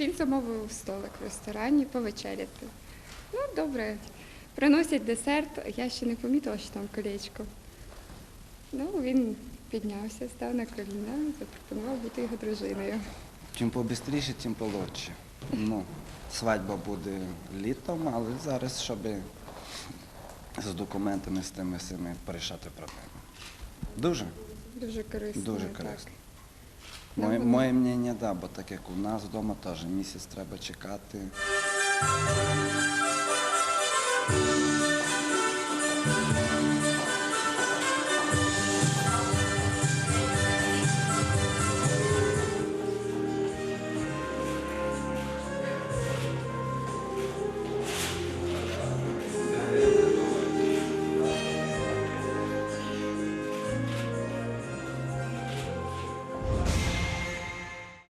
Він замовив столик в ресторані повечеряти. Ну, добре. Приносять десерт, я ще не помітила, що там колечко. Ну, він піднявся, став на коліна, запропонував бути його дружиною. Чим побистріше, тим полегше. Ну, свадьба буде літом, але зараз, щоб з документами, з тими всіми порішати проблеми. Дуже, Дуже корисно. дуже корисно. Ну, Моє, моє мнення, да, бо так як у нас вдома теж місяць треба чекати.